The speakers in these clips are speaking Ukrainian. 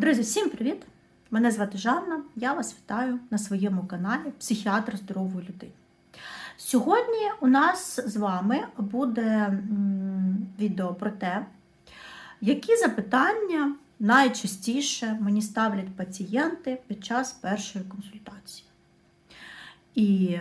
Друзі, всім привіт! Мене звати Жанна. Я вас вітаю на своєму каналі Психіатр здорової людини. Сьогодні у нас з вами буде відео про те, які запитання найчастіше мені ставлять пацієнти під час першої консультації. І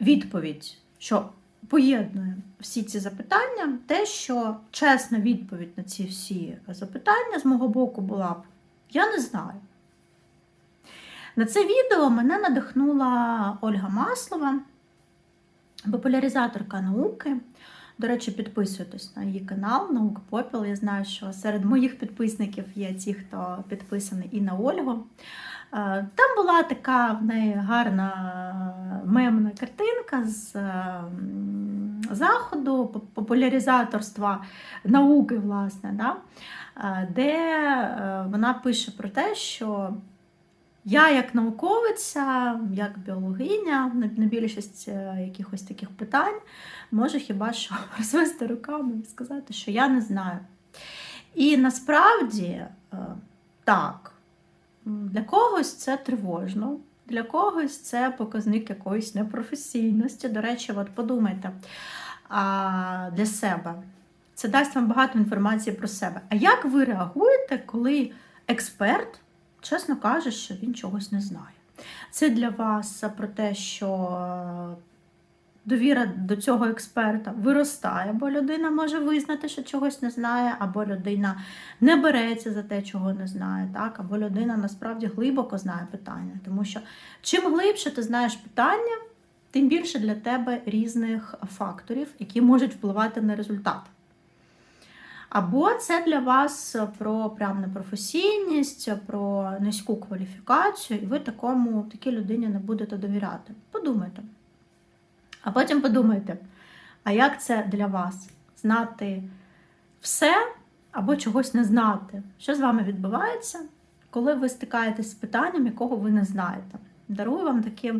відповідь, що поєднує всі ці запитання, те, що чесна відповідь на ці всі запитання з мого боку була б я не знаю. На це відео мене надихнула Ольга Маслова, популяризаторка науки. До речі, підписуйтесь на її канал Наук Попіл. Я знаю, що серед моїх підписників є ті, хто підписаний і на Ольгу. Е, Там була така в неї гарна мемна картинка з заходу, поп- популяризаторства науки, власне, да? Е, де е, вона пише про те, що я, як науковиця, як біологиня, на більшість е, якихось таких питань, можу хіба що розвести руками і сказати, що я не знаю. І насправді так, для когось це тривожно, для когось це показник якоїсь непрофесійності. До речі, от подумайте для себе. Це дасть вам багато інформації про себе. А як ви реагуєте, коли експерт чесно каже, що він чогось не знає? Це для вас про те, що довіра до цього експерта виростає, бо людина може визнати, що чогось не знає, або людина не береться за те, чого не знає, так? або людина насправді глибоко знає питання. Тому що чим глибше ти знаєш питання, тим більше для тебе різних факторів, які можуть впливати на результат. Або це для вас про прям непрофесійність, про низьку кваліфікацію, і ви такому, такій людині не будете довіряти. Подумайте. А потім подумайте, а як це для вас? Знати все або чогось не знати? Що з вами відбувається, коли ви стикаєтесь з питанням, якого ви не знаєте? Дарую вам такі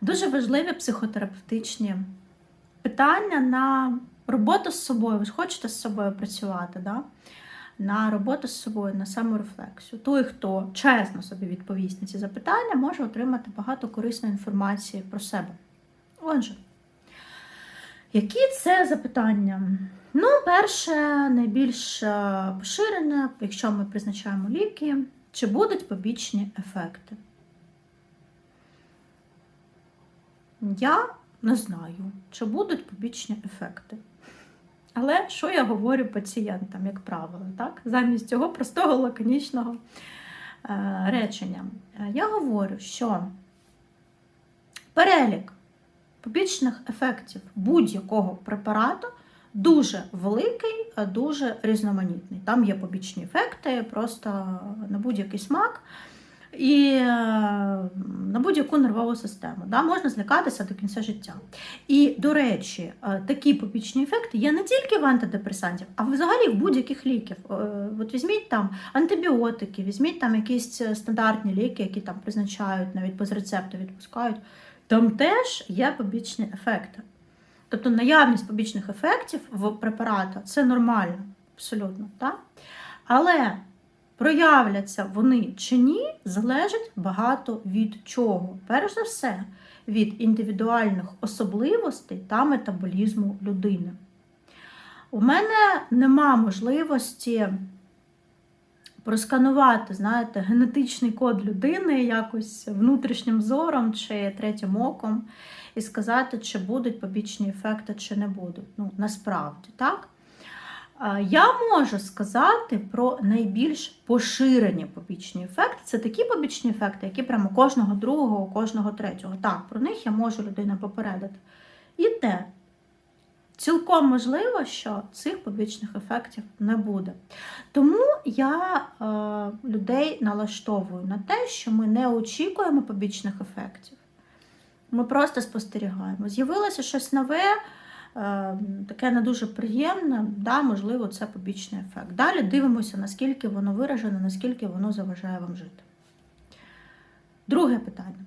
дуже важливі психотерапевтичні питання на роботу з собою. Ви ж хочете з собою працювати, да? на роботу з собою, на саморефлексію. Той, хто чесно собі відповість на ці запитання, може отримати багато корисної інформації про себе. Отже, які це запитання? Ну, перше, найбільш е, поширене, якщо ми призначаємо ліки, чи будуть побічні ефекти? Я не знаю, чи будуть побічні ефекти. Але що я говорю пацієнтам, як правило, так? замість цього простого лаконічного е, речення? Е, Я говорю, що перелік побічних ефектів будь-якого препарату дуже великий, е, дуже різноманітний. Там є побічні ефекти просто на будь-який смак і е, на будь-яку нервову систему. Да? Можна злякатися до кінця життя. І, до речі, е, такі побічні ефекти є не тільки в антидепресантів, а взагалі в будь-яких ліків. Е, От візьміть там антибіотики, візьміть там якісь стандартні ліки, які там призначають, навіть без рецепту відпускають. Там теж є побічні ефекти. Тобто наявність побічних ефектів в препарата це нормально, абсолютно. Так? Але проявляться вони чи ні, залежить багато від чого. Перш за все, від індивідуальних особливостей та метаболізму людини. У мене нема можливості просканувати, знаєте, генетичний код людини якось внутрішнім зором чи третім оком і сказати, чи будуть побічні ефекти, чи не будуть. Ну, насправді, так? Я можу сказати про найбільш поширені побічні ефекти. Це такі побічні ефекти, які прямо кожного другого, кожного третього. Так, про них я можу людину попередити. І те, цілком можливо, що цих побічних ефектів не буде. Тому я е, людей налаштовую на те, що ми не очікуємо побічних ефектів. Ми просто спостерігаємо. З'явилося щось нове, таке не дуже приємне, да, можливо, це побічний ефект. Далі дивимося, наскільки воно виражено, наскільки воно заважає вам жити. Друге питання.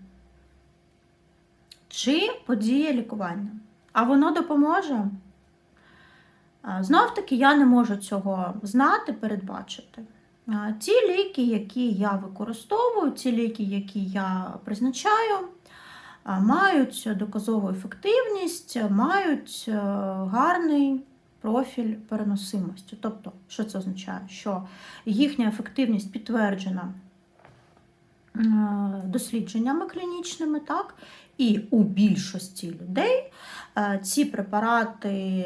Чи подіє лікування? А воно допоможе? Знов таки, я не можу цього знати, передбачити. Ті ліки, які я використовую, ті ліки, які я призначаю, мають доказову ефективність, мають е, гарний профіль переносимості. Тобто, що це означає? Що їхня ефективність підтверджена е, дослідженнями клінічними, так? І у більшості людей е, ці препарати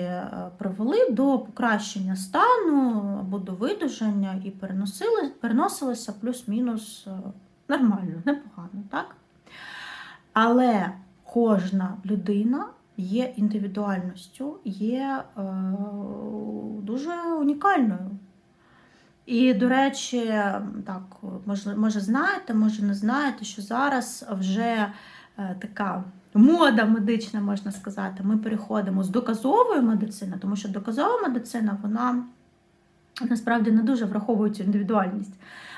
привели до покращення стану або до видужання і переносилися плюс-мінус нормально, непогано, так? Але кожна людина є індивідуальністю, є е, дуже унікальною. І, до речі, так, може, може знаєте, може не знаєте, що зараз вже е, така мода медична, можна сказати, ми переходимо з доказової медицини, тому що доказова медицина, вона насправді не дуже враховує цю індивідуальність.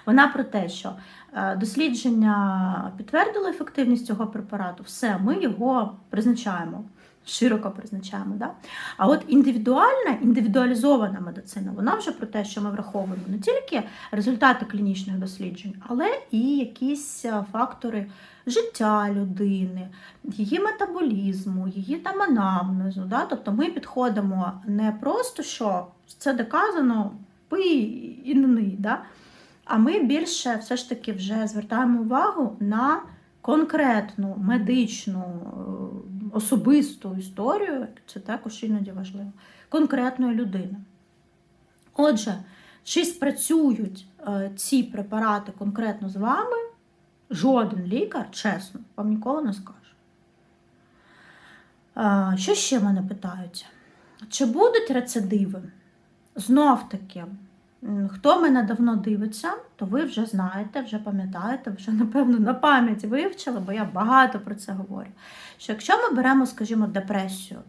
Вона про те, що е, дослідження підтвердили ефективність цього препарату, все, ми його призначаємо. Широко призначаємо. Да? А от індивідуальна, індивідуалізована медицина, вона вже про те, що ми враховуємо не тільки результати клінічних досліджень, але і якісь е, фактори життя людини, її метаболізму, її там анамнезу. Да? Тобто ми підходимо не просто, що це доказано, пий і не да? А ми більше все ж таки вже звертаємо увагу на конкретну медичну е, особисту історію, це також іноді важливо, конкретної людини. Отже, чи спрацюють е, ці препарати конкретно з вами, жоден лікар, чесно, вам ніколи не скаже. Е, Що ще мене питають? Чи будуть рецидиви? Знов таки, хто мене давно дивиться, то ви вже знаєте, вже пам'ятаєте, вже, напевно, на пам'ять вивчили, бо я багато про це говорю. Що якщо ми беремо, скажімо, депресію,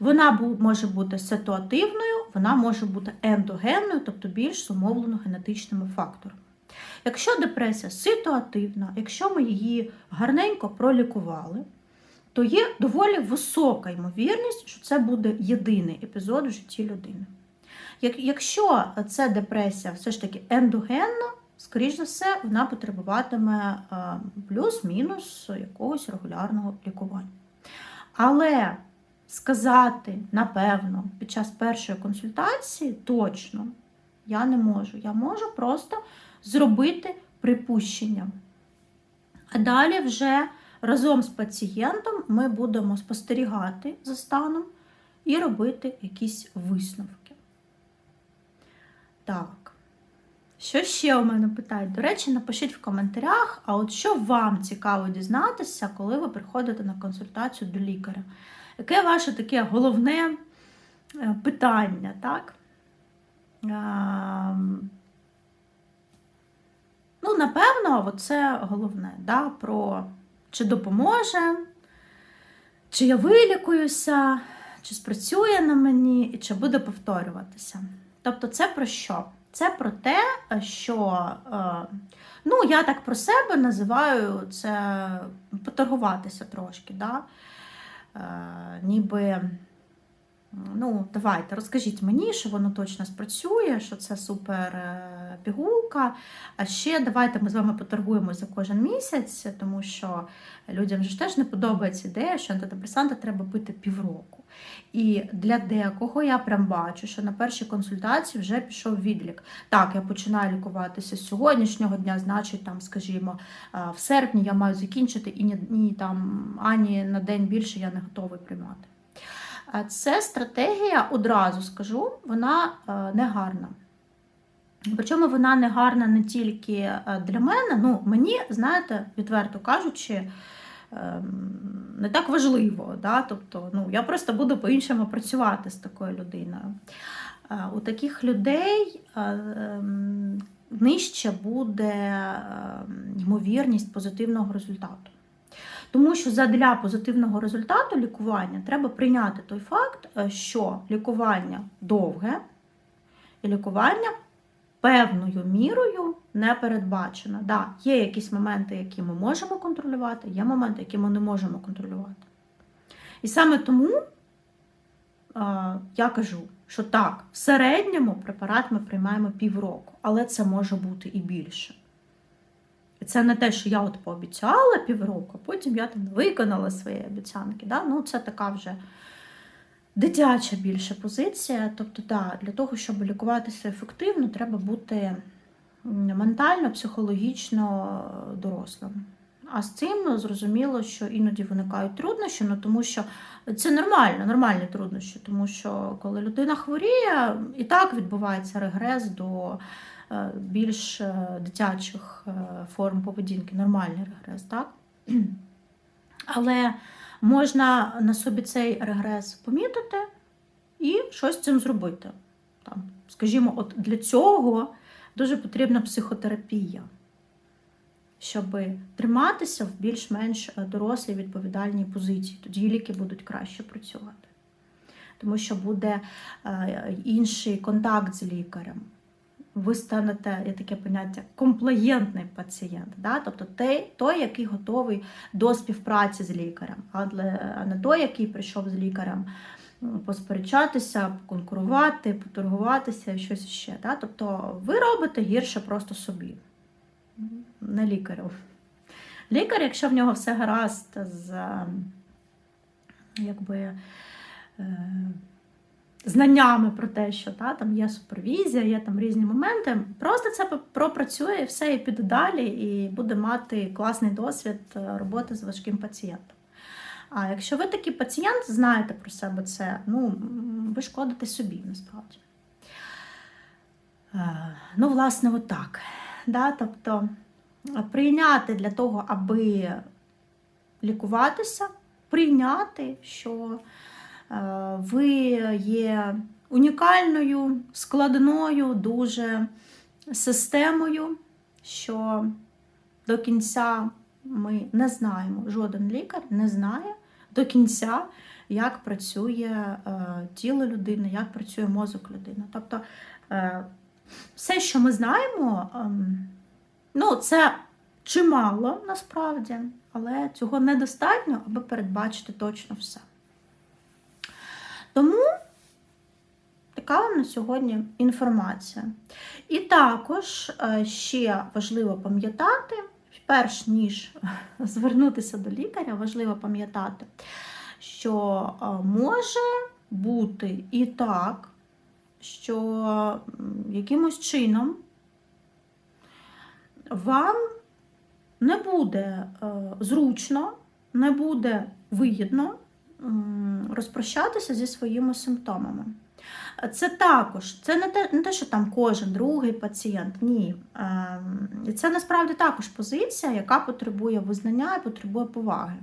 вона може бути ситуативною, вона може бути ендогенною, тобто більш зумовлено генетичними факторами. Якщо депресія ситуативна, якщо ми її гарненько пролікували, то є доволі висока ймовірність, що це буде єдиний епізод в житті людини. Як- Якщо це депресія все ж таки ендогенна, скоріш за все, вона потребуватиме е, плюс-мінус якогось регулярного лікування. Але сказати, напевно, під час першої консультації точно я не можу. Я можу просто зробити припущення. А далі вже разом з пацієнтом ми будемо спостерігати за станом і робити якісь висновки. Так. Що ще у мене питають? До речі, напишіть в коментарях, а от що вам цікаво дізнатися, коли ви приходите на консультацію до лікаря? Яке ваше таке головне е, питання, так? Ем, Ну, напевно, це головне, да, про чи допоможе, чи я вилікуюся, чи спрацює на мені, і чи буде повторюватися. Тобто, це про що? Це про те, що е, ну, я так про себе називаю це поторгуватися трошки. Да? Е, ніби, ну, давайте, розкажіть мені, що воно точно спрацює, що це супер е, пігулка. А ще давайте ми з вами поторгуємо за кожен місяць, тому що людям ж теж не подобається ідея, що антидепресанти треба пити півроку. І для декого я прям бачу, що на першій консультації вже пішов відлік. Так, я починаю лікуватися з сьогоднішнього дня, значить, там, скажімо, в серпні я маю закінчити і ні, ні там ані на день більше я не готовий приймати. А Це стратегія, одразу скажу, вона е, не гарна. Причому вона не гарна не тільки е, для мене, ну мені, знаєте, відверто кажучи, ем, не так важливо. Да? Тобто, ну, я просто буду по-іншому працювати з такою людиною. Е, У таких людей е, ем, нижче буде ем, ймовірність позитивного результату. Тому що задля позитивного результату лікування треба прийняти той факт, е, що лікування довге і лікування певною мірою не передбачено. Да, є якісь моменти, які ми можемо контролювати, є моменти, які ми не можемо контролювати. І саме тому е, я кажу, що так, в середньому препарат ми приймаємо півроку, але це може бути і більше. Це не те, що я от пообіцяла півроку, а потім я там виконала свої обіцянки. Да? Ну, це така вже дитяча більше позиція. Тобто, да, для того, щоб лікуватися ефективно, треба бути ментально, психологічно дорослим. А з цим зрозуміло, що іноді виникають труднощі, ну тому що це нормально, нормальні труднощі, тому що коли людина хворіє, і так відбувається регрес до більш е, дитячих е, форм поведінки, нормальний регрес, так? Але можна на собі цей регрес помітити і щось з цим зробити. Там, Скажімо, от для цього дуже потрібна психотерапія, щоб триматися в більш-менш дорослій відповідальній позиції. Тоді ліки будуть краще працювати. Тому що буде е, інший контакт з лікарем. Ви станете, є таке поняття, комплаєнтний пацієнт, да? тобто той, той, який готовий до співпраці з лікарем, а не той, який прийшов з лікарем посперечатися, поконкурувати, поторгуватися і щось ще. Да? Тобто ви робите гірше просто собі, не лікарю. Лікар, якщо в нього все гаразд з якби, е, знаннями про те, що та, там є супервізія, є там різні моменти, просто це пропрацює все і піде далі, і буде мати класний досвід е, роботи з важким пацієнтом. А якщо ви такий пацієнт, знаєте про себе це, ну, ви шкодите собі насправді. Е, ну, власне, отак. Да? Тобто прийняти для того, аби лікуватися, прийняти, що е, ви є унікальною, складною, дуже системою, що до кінця ми не знаємо, жоден лікар не знає до кінця, як працює е, тіло людини, як працює мозок людини. Тобто е, все, що ми знаємо, е, ну, це чимало насправді, але цього недостатньо, аби передбачити точно все. Тому така вам на сьогодні інформація. І також е, ще важливо пам'ятати, перш ніж звернутися до лікаря, важливо пам'ятати, що може бути і так, що якимось чином вам не буде е, зручно, не буде вигідно розпрощатися зі своїми симптомами. Це також, це не те, не те, що там кожен другий пацієнт. Ні. Ем, це насправді також позиція, яка потребує визнання і потребує поваги.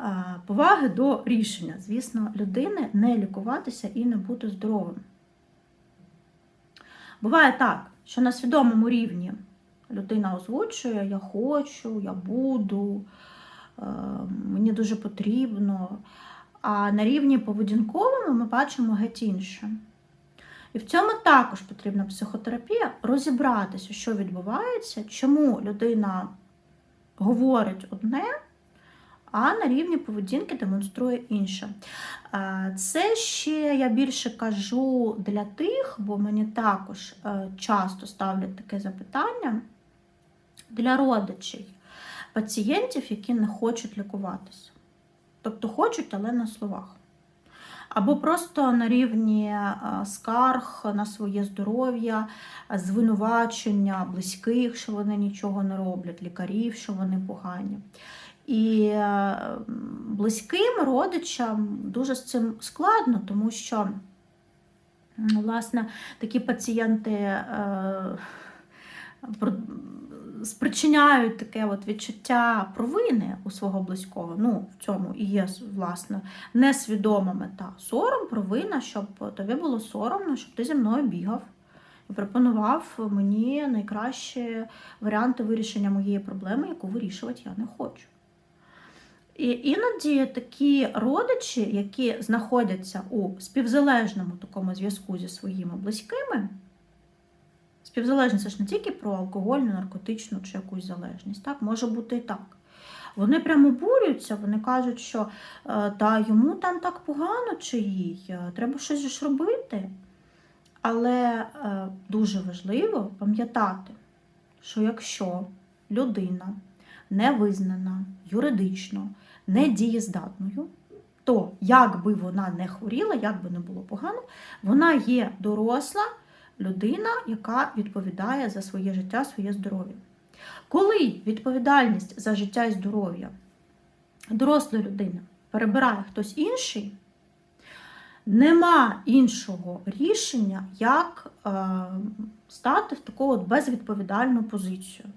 Е, поваги до рішення, звісно, людини не лікуватися і не бути здоровим. Буває так, що на свідомому рівні людина озвучує: Я хочу, я буду, мені дуже потрібно. А на рівні поведінковому ми бачимо геть інше. І в цьому також потрібна психотерапія розібратися, що відбувається, чому людина говорить одне, а на рівні поведінки демонструє інше. Це ще я більше кажу для тих, бо мені також е, часто ставлять таке запитання для родичів, пацієнтів, які не хочуть лікуватися. Тобто хочуть, але на словах. Або просто на рівні е, скарг на своє здоров'я, звинувачення близьких, що вони нічого не роблять, лікарів, що вони погані. І е, близьким родичам дуже з цим складно, тому що, власне, такі пацієнти е, спричиняють таке от відчуття провини у свого близького. Ну, в цьому і є, власне, несвідома мета. Сором, провина, щоб тобі було соромно, щоб ти зі мною бігав і пропонував мені найкращі варіанти вирішення моєї проблеми, яку вирішувати я не хочу. І іноді такі родичі, які знаходяться у співзалежному такому зв'язку зі своїми близькими, Співзалежність це ж не тільки про алкогольну, наркотичну чи якусь залежність. Так, може бути і так. Вони прямо обурюються, вони кажуть, що е, та йому там так погано чи їй, е, треба щось ж робити. Але е, дуже важливо пам'ятати, що якщо людина не визнана юридично недієздатною, то як би вона не хворіла, як би не було погано, вона є доросла людина, яка відповідає за своє життя, своє здоров'я. Коли відповідальність за життя і здоров'я дорослої людини перебирає хтось інший, нема іншого рішення, як е, стати в таку от безвідповідальну позицію.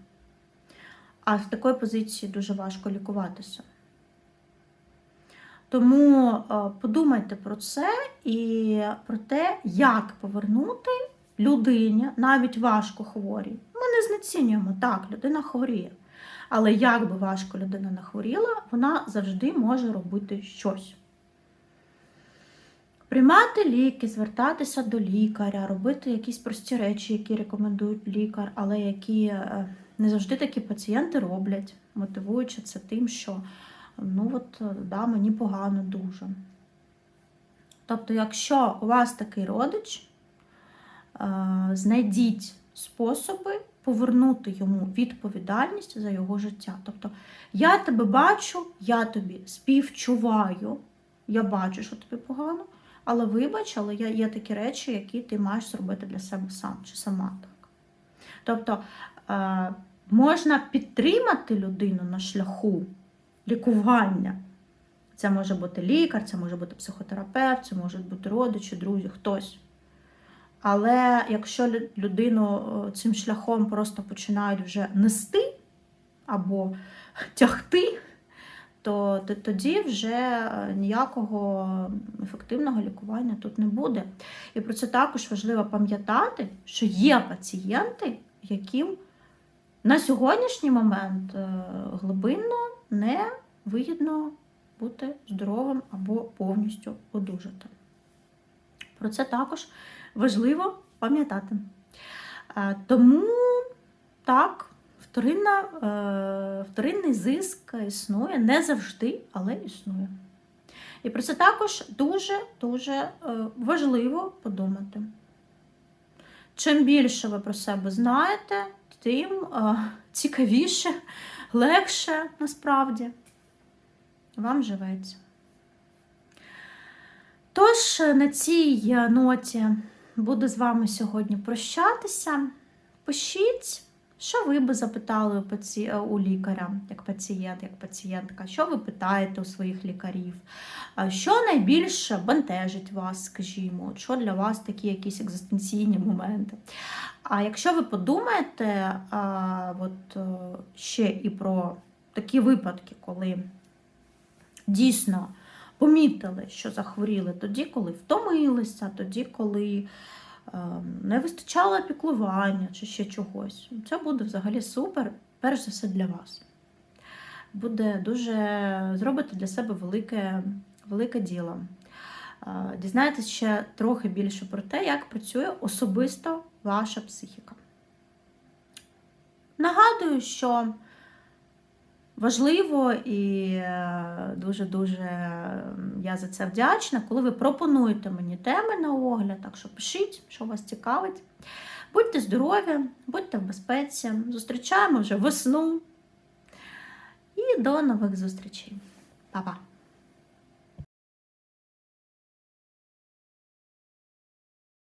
А в такій позиції дуже важко лікуватися. Тому е, подумайте про це і про те, як повернути людині, навіть важко хворій. Ми не знецінюємо, так, людина хворіє. Але як би важко людина не хворіла, вона завжди може робити щось. Приймати ліки, звертатися до лікаря, робити якісь прості речі, які рекомендують лікар, але які е, не завжди такі пацієнти роблять, мотивуючи це тим, що ну от, да, мені погано дуже. Тобто, якщо у вас такий родич, знайдіть способи повернути йому відповідальність за його життя. Тобто, я тебе бачу, я тобі співчуваю, я бачу, що тобі погано, але вибач, але є, є такі речі, які ти маєш зробити для себе сам чи сама так. Тобто е, можна підтримати людину на шляху лікування. Це може бути лікар, це може бути психотерапевт, це можуть бути родичі, друзі, хтось. Але якщо людину цим шляхом просто починають вже нести або тягти, то тоді вже ніякого ефективного лікування тут не буде. І про це також важливо пам'ятати, що є пацієнти, яким на сьогоднішній момент глибинно не вигідно бути здоровим або повністю одужати. Про це також важливо пам'ятати. Тому так, вторинна, е, вторинний зиск існує не завжди, але існує. І про це також дуже-дуже е, важливо подумати. Чим більше ви про себе знаєте, тим е, цікавіше, легше насправді вам живеться. Тож, на цій ноті буду з вами сьогодні прощатися. Пишіть, що ви би запитали у лікаря, як пацієнт, як пацієнтка, що ви питаєте у своїх лікарів, що найбільше бентежить вас, скажімо, що для вас такі якісь екзистенційні моменти. А якщо ви подумаєте от, ще і про такі випадки, коли дійсно помітили, що захворіли тоді, коли втомилися, тоді, коли е, не вистачало піклування чи ще чогось. Це буде взагалі супер, перш за все для вас. Буде дуже зробити для себе велике, велике діло. Е, дізнаєтесь ще трохи більше про те, як працює особисто ваша психіка. Нагадую, що важливо і дуже-дуже я за це вдячна, коли ви пропонуєте мені теми на огляд, так що пишіть, що вас цікавить. Будьте здорові, будьте в безпеці. Зустрічаємо вже весну. І до нових зустрічей. Па-па!